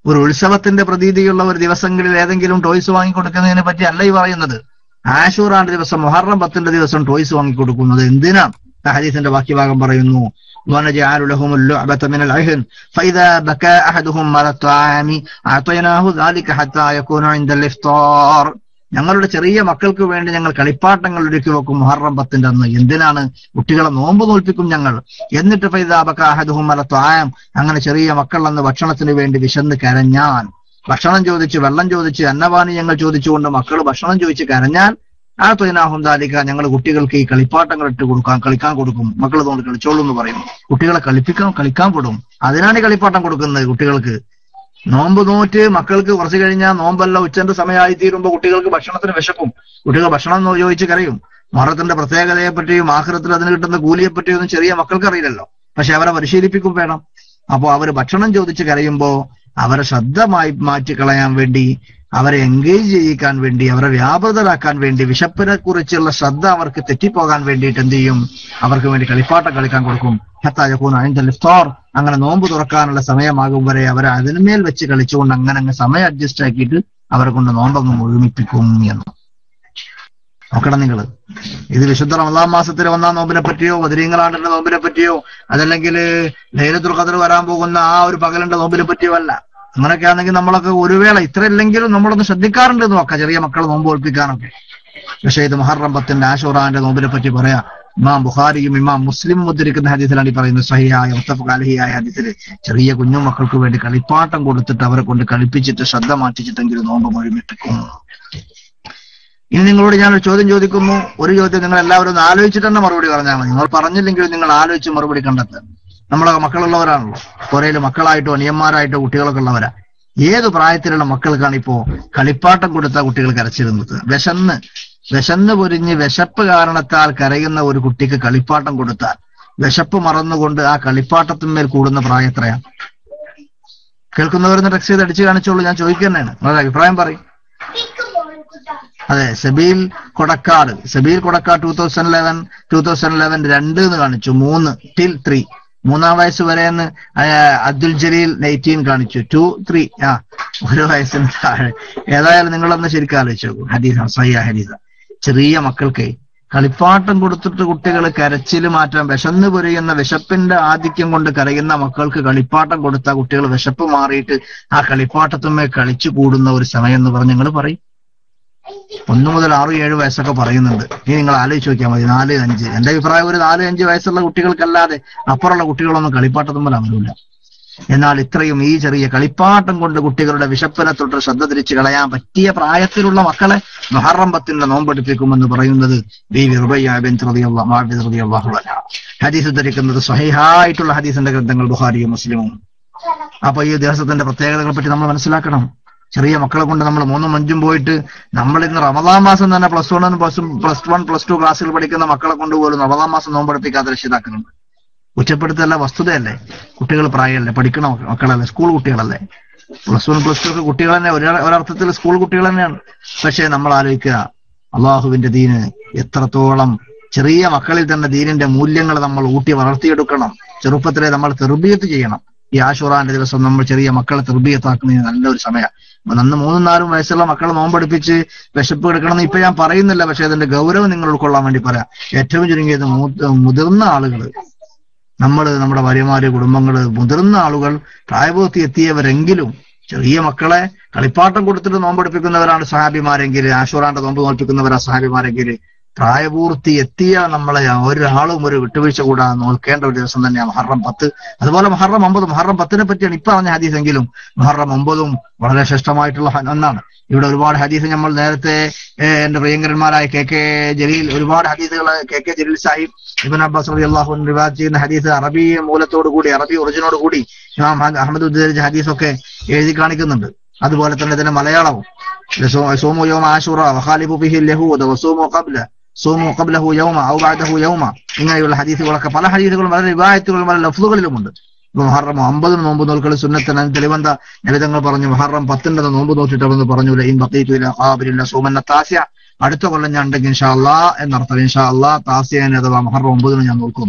ഒരു ഉത്സവത്തിന്റെ പ്രതീതിയുള്ള ഒരു ദിവസങ്ങളിൽ ഏതെങ്കിലും ടോയ്സ് വാങ്ങി കൊടുക്കുന്നതിനെ പറ്റി അല്ല ഈ പറയുന്നത് ആഷൂറാന്റെ ദിവസം മുഹറം പത്തിന്റെ ദിവസം ടോയ്സ് വാങ്ങി കൊടുക്കുന്നത് എന്തിനാണ് ആ ഹദീസിന്റെ ബാക്കി ഭാഗം പറയുന്നു ونجعل لهم اللعبة من العهن فإذا بكى أحدهم على الطعام أعطيناه ذلك حتى يكون عند الإفطار ഞങ്ങളുടെ ചെറിയ മക്കൾക്ക് വേണ്ടി ഞങ്ങൾ കളിപ്പാട്ടങ്ങൾ ഒരുക്കി വെക്കും മുഹറം പത്തിന്റെ അന്ന്. എന്തിനാണ്? കുട്ടികളെ നോമ്പ് നോൽപ്പിക്കും ഞങ്ങൾ. എന്നിട്ട് ഫൈദാബക്കാഹദുഹും അല ത്വായം. അങ്ങനെ ചെറിയ മക്കൾ അന്ന് ഭക്ഷണത്തിന് വേണ്ടി വിശന്ന് കരഞ്ഞാൽ ഭക്ഷണം ചോദിച്ച് വെള്ളം ചോദിച്ച് അന്നപാനീയങ്ങൾ ചോദിച്ചുകൊണ്ട് മക്കൾ ഭക്ഷണം ചോദിച്ച് കരഞ്ഞാൽ ആ തൊയിനാഹും ദാലിക്ക ഞങ്ങൾ കുട്ടികൾക്ക് ഈ കളിപ്പാട്ടങ്ങൾ ഇട്ട് കൊടുക്കാൻ കളിക്കാൻ കൊടുക്കും. മക്കൾ തോന്നി കളിച്ചോളൂ എന്ന് പറയും. കുട്ടികളെ കളിപ്പിക്കാൻ കളിക്കാൻ പെടും. അതിനാണ് കളിപ്പാട്ടം കൊടുക്കുന്നത് കുട്ടികൾക്ക്. നോമ്പ് നോറ്റ് മക്കൾക്ക് കുറച്ച് കഴിഞ്ഞാൽ നോമ്പല്ല ഉച്ചന്റെ സമയമായി തീരുമ്പോൾ കുട്ടികൾക്ക് ഭക്ഷണത്തിന് വിശക്കും. കുട്ടികൾ ഭക്ഷണം ചോദിച്ച് കരയും. മഹറത്തിന്റെ പ്രത്യേകതയെ പറ്റിയും ആഹ്റത്തിൽ അതിന് കിട്ടുന്ന കൂലിയെ പറ്റിയും ഒന്നും ചെറിയ മക്കൾക്ക് അറിയില്ലല്ലോ പക്ഷെ അവരെ പരിശീലിപ്പിക്കും വേണം. അപ്പോ അവർ ഭക്ഷണം ചോദിച്ച് കരയുമ്പോ അവരെ ശ്രദ്ധമായി മാറ്റിക്കളയാൻ വേണ്ടി അവരെ എൻഗേജ് ചെയ്യിക്കാൻ വേണ്ടി അവരെ വ്യാപൃതരാക്കാൻ വേണ്ടി വിശപ്പിനെ കുറിച്ചുള്ള ശ്രദ്ധ അവർക്ക് തെറ്റിപ്പോകാൻ വേണ്ടിയിട്ട് എന്ത് ചെയ്യും? അവർക്ക് വേണ്ടി കളിപ്പാട്ടം കളിക്കാൻ കൊടുക്കും. ലിഫ്താർ. അങ്ങനെ നോമ്പ് തുറക്കാനുള്ള സമയമാകും വരെ അവരെ അതിന്മേൽ വെച്ച് കളിച്ചുകൊണ്ട് അങ്ങനെ അങ്ങ് സമയം അഡ്ജസ്റ്റ് ആക്കിയിട്ട് അവരെ കൊണ്ട് നോമ്പങ്ങ് മുഴുമിപ്പിക്കും എന്ന്. നോക്കണം നിങ്ങൾ. ഇത് വിശുദ്ധ റമദാൻ മാസത്തിലെ ഒന്നാം നോമ്പിനെ പറ്റിയോ ബദരീങ്ങളാണ്ടിന്റെ നോമ്പിനെ പറ്റിയോ അതല്ലെങ്കിൽ ലൈലത്തുൽ ഖദർ വരാൻ പോകുന്ന ആ ഒരു പകലിന്റെ നോമ്പിനെ പറ്റിയോ അല്ല. അങ്ങനെയൊക്കെ ആണെങ്കിൽ നമ്മളൊക്കെ ഒരു വേള ഇത്ര ഇല്ലെങ്കിലും നമ്മളൊന്ന് ശ്രദ്ധിക്കാറുണ്ട് നോക്കാം ചെറിയ മക്കളെ നോമ്പ് ഒളിപ്പിക്കാനൊക്കെ പക്ഷേ ഇത് മുഹറം ആഷൂറാന്റെ നോമ്പിനെ പറ്റി പറയാം. ഇമാം ബുഖാരിയും ഇമാം മുസ്ലിമും ഉദ്ധരിക്കുന്ന ഹദീസിലാണ് ഈ പറയുന്നത്. സഹിയായ മുത്തഫ കാലഹിയായ ഹദീസിൽ ചെറിയ കുഞ്ഞു മക്കൾക്ക് വേണ്ടി കളിപ്പാട്ടം കൊടുത്തിട്ട് അവരെ കൊണ്ട് കളിപ്പിച്ചിട്ട് ശ്രദ്ധ മാറ്റിച്ചിട്ടെങ്കിലും നോമ്പ് മുഴുമിപ്പിക്കും ഇനി നിങ്ങളോട് ഞാൻ ഒരു ചോദ്യം ചോദിക്കുന്നു. ഒരു ചോദ്യം നിങ്ങൾ എല്ലാവരും ഒന്ന് ആലോചിച്ചിട്ട് തന്നെ മറുപടി പറഞ്ഞാൽ മതി. നിങ്ങൾ പറഞ്ഞില്ലെങ്കിലും നിങ്ങൾ ആലോചിച്ച് മറുപടി കണ്ടെത്തുക. നമ്മളെ മക്കളുള്ളവരാണല്ലോ. കുറേയിൽ മക്കളായിട്ടോ അനിയന്മാരായിട്ടോ കുട്ടികളൊക്കെ ഉള്ളവരാ. ഏത് പ്രായത്തിലുള്ള മക്കൾക്കാണ് ഇപ്പോ കളിപ്പാട്ടം കൊടുത്ത കുട്ടികൾ കരച്ചിരുന്നത് വിശന്ന് വിശന്ന് പൊരിഞ്ഞ് വിശപ്പ് കാരണത്താൽ കരയുന്ന ഒരു കുട്ടിക്ക് കളിപ്പാട്ടം കൊടുത്താൽ വിശപ്പ് മറന്നുകൊണ്ട് ആ കളിപ്പാട്ടത്തിന്മേൽ കൂടുന്ന പ്രായം എത്രയാണ് കേൾക്കുന്നവരെന്ന് ടെക്സ്റ്റ് ചെയ്ത് അടിച്ചു കാണിച്ചോളൂ. ഞാൻ ചോദിക്കുന്നതാണ് നിങ്ങളുടെ അഭിപ്രായം പറയും. അതെ Sabeel Kodakkad. Sabeel Kodakkad two thousand eleven two thousand eleven രണ്ട് എന്ന് കാണിച്ചു. മൂന്ന് ടിൽ ത്രീ മൂന്നാം വയസ്സ് വരെ എന്ന് അബ്ദുൽ ജലീൽ എയ്റ്റീൻ കാണിച്ചു. ടു ത്രീ ആ ഒരു വയസ്സിന് താഴെ. ഏതായാലും നിങ്ങളൊന്ന് ശരിക്കും ആലോചിച്ചു നോക്കും. ഹദീസ സയ്യ ഹദീസ. ചെറിയ മക്കൾക്ക് കളിപ്പാട്ടം കൊടുത്തിട്ട് കുട്ടികൾ കരച്ചിൽ മാറ്റാൻ വിശന്ന് പൊരിയുന്ന വിശപ്പിന്റെ ആധിക്യം കൊണ്ട് കരയുന്ന മക്കൾക്ക് കളിപ്പാട്ടം കൊടുത്ത കുട്ടികൾ വിശപ്പ് മാറിയിട്ട് ആ കളിപ്പാട്ടത്തുമ്മേ കളിച്ചു കൂടുന്ന ഒരു സമയം എന്ന് പറഞ്ഞ് നിങ്ങൾ പറയും. ഒന്ന് മുതൽ ആറ് ഏഴ് വയസ്സൊക്കെ പറയുന്നുണ്ട്. ഇനി നിങ്ങൾ ആലോചിച്ച് നോക്കിയാൽ മതി. നാല് അഞ്ച്. എന്റെ അഭിപ്രായം ഒരു നാല് അഞ്ച് വയസ്സുള്ള കുട്ടികൾക്കല്ലാതെ അപ്പുറമുള്ള കുട്ടികളൊന്നും കളിപ്പാട്ടത്തുമ്പോൾ അവരുമില്ല എന്നാൽ ഇത്രയും ഈ ചെറിയ കളിപ്പാട്ടം കൊണ്ട് കുട്ടികളുടെ വിശപ്പിനെ തൊട്ട് ശ്രദ്ധ തിരിച്ചു കളയാൻ പറ്റിയ പ്രായത്തിലുള്ള മക്കളെ മഹറം പത്തിന്റെ നോമ്പെടുപ്പിക്കുമെന്ന് പറയുന്നത് ഹദീസ് ഉദ്ധരിക്കുന്നത് സ്വഹൈഹായിട്ടുള്ള ഹദീസിന്റെ ഗ്രന്ഥങ്ങൾ ബുഹാരിയും മുസ്ലിമും. അപ്പൊ ഈ ദിവസത്തിന്റെ പ്രത്യേകതകളെ പറ്റി നമ്മൾ മനസ്സിലാക്കണം. ചെറിയ മക്കളെ കൊണ്ട് നമ്മൾ മൂന്നും അഞ്ചും പോയിട്ട് നമ്മൾ ഇന്ന് റമദാൻ മാസം തന്നെ plus one plus plus one plus two ക്ലാസ്സിൽ പഠിക്കുന്ന മക്കളെ കൊണ്ട് പോലും റമദാൻ മാസം നോമ്പെടുപ്പിക്കാത്ത രക്ഷിതാക്കളുണ്ട് കുറ്റപ്പെടുത്തല്ല വസ്തുതയല്ലേ? കുട്ടികൾ പ്രായമല്ലേ പഠിക്കണ മക്കളല്ലേ? സ്കൂൾ കുട്ടികളല്ലേ? പ്ലസ് വൺ പ്ലസ് ടു ഒക്കെ കുട്ടികൾ തന്നെ ഒരർത്ഥത്തിൽ സ്കൂൾ കുട്ടികൾ തന്നെയാണ്. പക്ഷെ നമ്മൾ ആലോചിക്കുക അള്ളാഹുവിന്റെ ദീന് എത്രത്തോളം ചെറിയ മക്കളിൽ തന്നെ ദീനിന്റെ മൂല്യങ്ങൾ നമ്മൾ ഊട്ടി വളർത്തിയെടുക്കണം. ചെറുപ്പത്തിലെ നമ്മൾ തെർബിയത്ത് ചെയ്യണം. ഈ ആശുറാന്റെ ദിവസം നമ്മൾ ചെറിയ മക്കളെ തെർബിയത്താക്കുന്നതിന് നല്ലൊരു സമയമാണ് അന്ന് മൂന്നും നാലും വയസ്സുള്ള മക്കളെ നോമ്പടിപ്പിച്ച് വിശപ്പ് എടുക്കണമെന്ന് ഇപ്പൊ ഞാൻ പറയുന്നില്ല പക്ഷെ അതിന്റെ ഗൗരവം നിങ്ങൾ ഉൾക്കൊള്ളാൻ വേണ്ടി പറയാം. ഏറ്റവും ചുരുങ്ങിയത് മുതിർന്ന ആളുകൾ നമ്മൾ നമ്മുടെ ഭാര്യമാര് കുടുംബങ്ങൾ മുതിർന്ന ആളുകൾ പ്രായപൂർത്തി എത്തിയവരെങ്കിലും ചെറിയ മക്കളെ കളിപ്പാട്ടം കൊടുത്തിട്ട് നോമ്പെടുപ്പിക്കുന്നവരാണ് സഹാബിമാരെങ്കിൽ ആശുറാന്റെ നോമ്പ് നോൽപ്പിക്കുന്നവരാണ് സഹാബിമാരെങ്കിൽ പ്രായപൂർത്തി എത്തിയ നമ്മളെ ഒരാളും ഒരു വിട്ടുവീഴ്ച കൂടാതെ നോക്കേണ്ട ഒരു ദിവസം തന്നെയാണ് മഹറം പത്ത്. അതുപോലെ മഹറം ഒമ്പത് മഹറം പത്തിനെ പറ്റിയാണ് ഇപ്പൊ പറഞ്ഞ ഹദീസെങ്കിലും മഹറം ഒമ്പതും വളരെ ശ്രേഷ്ഠമായിട്ടുള്ള ഒന്നാണ്. ഇവിടെ ഒരുപാട് ഹദീസ് നമ്മൾ നേരത്തെ എന്റെ പ്രിയങ്കരന്മാരായ കെ കെ ജലീൽ ഒരുപാട് ഹദീസുകൾ K K Jaleel Sahib Ibn Abbas Ali അള്ളാഹു റിവാജ് ചെയ്യുന്ന ഹദീസ് അറബി മൂലത്തോടു കൂടി അറബി ഒറിജിനോട് കൂടി ഇമാം അഹമ്മദ് ഹദീസ് ഒക്കെ എഴുതി കാണിക്കുന്നുണ്ട്. അതുപോലെ തന്നെ തന്നെ മലയാളവും സോമോ യോമ ആശുറ വഹാലിബു ബിഹി ലഹു വസൂമോ ഖബ്ല സോമു ഖബ്ലഹു യൗമ ഔ ബഅദഹു യൗമ. ഇങ്ങനെയുള്ള ഹദീസുകളൊക്കെ പല ഹദീസുകളും വളരെ റിവായത്തുകളും പല ലഫ്ലുകളിലുമുണ്ട് മുഹറം അമ്പതിന് നോമ്പ് നോൽക്കൽ സുന്നത്തന തെളിവന്ത ലളിതങ്ങൾ പറഞ്ഞു മുഹറം പത്തിന്റെ നോമ്പ് നോക്കിയിട്ട് അവിടുന്ന് പറഞ്ഞു ലൈൻ ബക്കീറ്റുല ആബിരില്ല സോമന്ന താസ്യ. അടുത്ത കൊല്ലം ഞാൻ ഉണ്ടെങ്കിൽ ഇൻഷാ അല്ലാ എന്നർത്ഥം. ഇൻഷാ അല്ലാ താസ്യാൻ അഥവാ മുഹറം ഒമ്പതിന് ഞാൻ നോക്കും.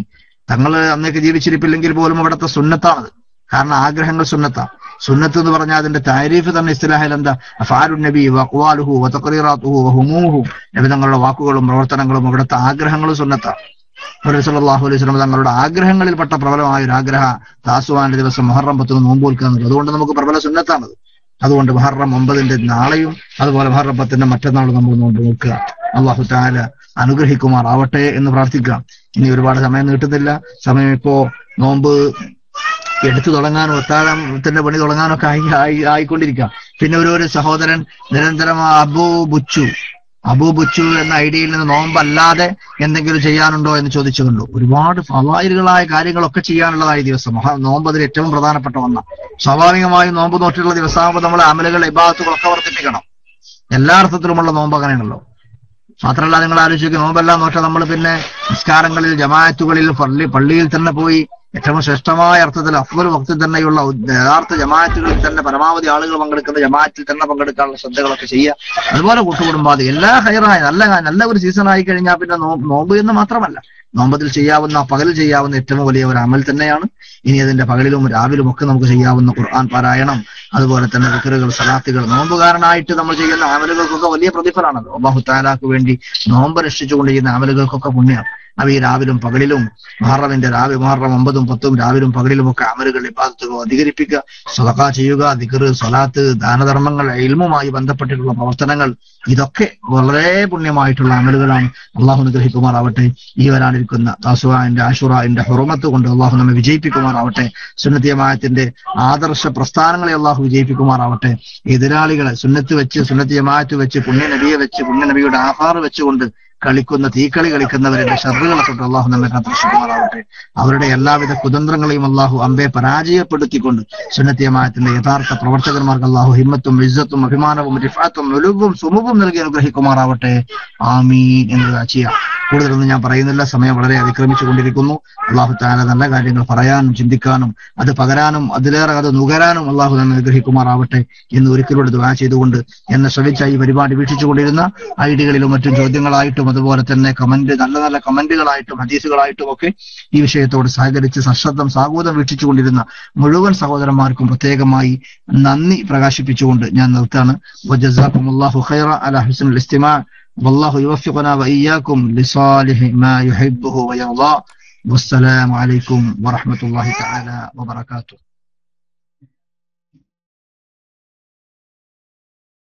തങ്ങൾ അന്നേക്ക് ജീവിച്ചിരിപ്പില്ലെങ്കിൽ പോലും അവിടുത്തെ സുന്നത്താണത്. കാരണം ആഗ്രഹങ്ങൾ സുന്നത്താണ് സുന്നത്ത് എന്ന് പറഞ്ഞാൽ അതിന്റെ താരീഫ് തന്നെ ഇസ്ലാഹിൽ എന്താ ഫാരു നബി വഖ്വാലുഹു വതഖറീറാത്തുഹു വഹുമൂഹു നബി തങ്ങളുടെ വാക്കുകളും പ്രവർത്തനങ്ങളും അവിടുത്തെ ആഗ്രഹങ്ങളും സുന്നത്താണ്. സല്ലല്ലാഹു അലൈഹി വസല്ലം തങ്ങളുടെ ആഗ്രഹങ്ങളിൽപ്പെട്ട പ്രബലമായ ഒരു ആഗ്രഹ താസുവാന്റെ ദിവസം മുഹറം പത്തിന് നോമ്പ് അതുകൊണ്ട് നമുക്ക് പ്രബല സുന്നത്താണത്. അതുകൊണ്ട് മുഹറം ഒമ്പതിന്റെ നാളെയും അതുപോലെ മുഹറം പത്തിന്റെ മറ്റന്നാളും നമ്മൾ നോമ്പ് നോക്കുക. അള്ളാഹു താല അനുഗ്രഹിക്കുമാറാവട്ടെ എന്ന് പ്രാർത്ഥിക്കാം ഇനി ഒരുപാട് സമയം നീട്ടുന്നില്ല. സമയം ഇപ്പോ നോമ്പ് എടുത്തു തുടങ്ങാനും ഒത്താഴത്തിന്റെ പണി തുടങ്ങാനൊക്കെ ആയി ആയി ആയിക്കൊണ്ടിരിക്കാം. പിന്നെ ഒരു ഒരു സഹോദരൻ നിരന്തരം അബു ബുച്ചു അബു ബുച്ചു എന്ന ഐഡിയയിൽ നിന്ന് നോമ്പല്ലാതെ എന്തെങ്കിലും ചെയ്യാനുണ്ടോ എന്ന് ചോദിച്ചുകൊണ്ടു ഒരുപാട് ഫവായിലുകളായ കാര്യങ്ങളൊക്കെ ചെയ്യാനുള്ളതായ ദിവസം. നോമ്പ് അതിൽ ഏറ്റവും പ്രധാനപ്പെട്ട ഒന്നാണ് സ്വാഭാവികമായും നോമ്പ് നോട്ടിലുള്ള ദിവസമാകുമ്പോൾ നമ്മൾ അമലുകൾ ഇബാത്തുകളൊക്കെ വർദ്ധിപ്പിക്കണം. എല്ലാ അർത്ഥത്തിലുമുള്ള നോമ്പ് അങ്ങനെയാണല്ലോ. മാത്രമല്ല നിങ്ങൾ ആലോചിക്കുക നോമ്പെല്ലാം നോട്ടാൽ നമ്മൾ പിന്നെ നിസ്കാരങ്ങളിൽ ജമാഅത്തുകളിൽ പള്ളി പള്ളിയിൽ തന്നെ പോയി ഏറ്റവും ശ്രേഷ്ഠമായ അർത്ഥത്തിൽ അഫ്വൽ വക്തിൽ തന്നെയുള്ള യഥാർത്ഥ ജമാഅത്തുകളിൽ തന്നെ പരമാവധി ആളുകൾ പങ്കെടുക്കുന്ന ജമാഅത്തിൽ തന്നെ പങ്കെടുക്കാനുള്ള ശ്രദ്ധകളൊക്കെ ചെയ്യുക. അതുപോലെ കൂട്ടുകുടുംബാതി എല്ലാ ഹൈറായ നല്ല നല്ല ഒരു സീസൺ ആയി കഴിഞ്ഞാൽ പിന്നെ നോമ്പ് എന്ന് മാത്രമല്ല. നോമ്പത്തിൽ ചെയ്യാവുന്ന പകലിൽ ചെയ്യാവുന്ന ഏറ്റവും വലിയ ഒരു അമൽ തന്നെയാണ്. ഇനി അതിന്റെ പകലിലും രാവിലും ഒക്കെ നമുക്ക് ചെയ്യാവുന്ന ഖുർആൻ പാരായണം. അതുപോലെ തന്നെ വിക്കറുകൾ സലാത്തുകൾ നോമ്പുകാരനായിട്ട് നമ്മൾ ചെയ്യുന്ന അമലുകൾക്കൊക്കെ വലിയ പ്രതിഫലമാണ്. അള്ളാഹു താലാക്ക് വേണ്ടി നോമ്പ് രക്ഷിച്ചുകൊണ്ട് ചെയ്യുന്ന അമലുകൾക്കൊക്കെ പുണ്യമാണ് അവ ഈ രാവിലും പകലിലും മഹറമിന്റെ രാവിലെ മഹറം ഒമ്പതും പത്തും രാവിലും പകലിലും ഒക്കെ അമലുകൾ ഇബാദത്തുകൾ അധികരിപ്പിക്കുക. സ്വതക്ക ചെയ്യുക ദിക്കറ് സ്വലാത്ത് ദാനധർമ്മങ്ങൾ ഇൽമുമായി ബന്ധപ്പെട്ടിട്ടുള്ള പ്രവർത്തനങ്ങൾ ഇതൊക്കെ വളരെ പുണ്യമായിട്ടുള്ള അമലുകളാണ് അള്ളാഹു അനുഗ്രഹിക്കുമാറാവട്ടെ. ഈ വരാനിരിക്കുന്ന താസുവാന്റെ ആശുറാന്റെ ഹുറമത്ത് കൊണ്ട് അള്ളാഹു നമ്മെ വിജയിപ്പിക്കുമാറാവട്ടെ. സുന്നത്തിയമായത്തിന്റെ ആദർശ പ്രസ്ഥാനങ്ങളെ അള്ളാഹു വിജയിപ്പിക്കുമാറാവട്ടെ. എതിരാളികളെ സുന്നത്ത് വെച്ച് സുന്നത്തിയമായത്ത് വെച്ച് പുണ്യനബിയെ വെച്ച് പുണ്യനബിയുടെ ആഹാർ വെച്ചുകൊണ്ട് കളിക്കുന്ന തീക്കളി കളിക്കുന്നവരുടെ ഷറുകളെ തൊട്ട് അള്ളാഹു നമ്മെ കാത്തിരിക്കുമാറാവട്ടെ അവരുടെ എല്ലാവിധ കുതന്ത്രങ്ങളെയും അള്ളാഹു അമ്പെ പരാജയപ്പെടുത്തിക്കൊണ്ട് സുന്നത്തിയമായത്തിന്റെ യഥാർത്ഥ പ്രവർത്തകന്മാർക്ക് അള്ളാഹു ഹിമ്മത്തും ഇസ്സത്തും അഭിമാനവും റിഫാത്തും ഒലുവും സുമുവും നൽകി അനുഗ്രഹിക്കുമാറാവട്ടെ. ആമീൻ. എന്ന് ചെയ്യാം. കൂടുതലൊന്നും ഞാൻ പറയുന്നില്ല. സമയം വളരെ അതിക്രമിച്ചു കൊണ്ടിരിക്കുന്നു അള്ളാഹു താല നല്ല കാര്യങ്ങൾ പറയാനും ചിന്തിക്കാനും അത് പകരാനും അതിലേറെ അത് നുകരാനും അള്ളാഹു തന്നെ അനുഗ്രഹിക്കുമാറാവട്ടെ എന്ന് ഒരിക്കലൂടെ ദുആ ചെയ്തുകൊണ്ട് എന്നെ ശ്രമിച്ച ഈ പരിപാടി വീക്ഷിച്ചുകൊണ്ടിരുന്ന ഐഡികളിലും മറ്റും ചോദ്യങ്ങളായിട്ടും അതുപോലെ തന്നെ കമന്റ് നല്ല നല്ല കമന്റുകളായിട്ടും ഹദീസുകളായിട്ടും ഒക്കെ ഈ വിഷയത്തോട് സഹകരിച്ച് സശ്രദ്ധം സാഗൂതം വീക്ഷിച്ചുകൊണ്ടിരുന്ന മുഴുവൻ സഹോദരന്മാർക്കും പ്രത്യേകമായി നന്ദി പ്രകാശിപ്പിച്ചുകൊണ്ട് ഞാൻ നിർത്താണ് ഖൈറ അല ഹുസൻ ഇസ്തിമാ. والله يوفقنا وإياكم لصالح ما يحبه ويرضاه والسلام عليكم ورحمة الله تعالى وبركاته.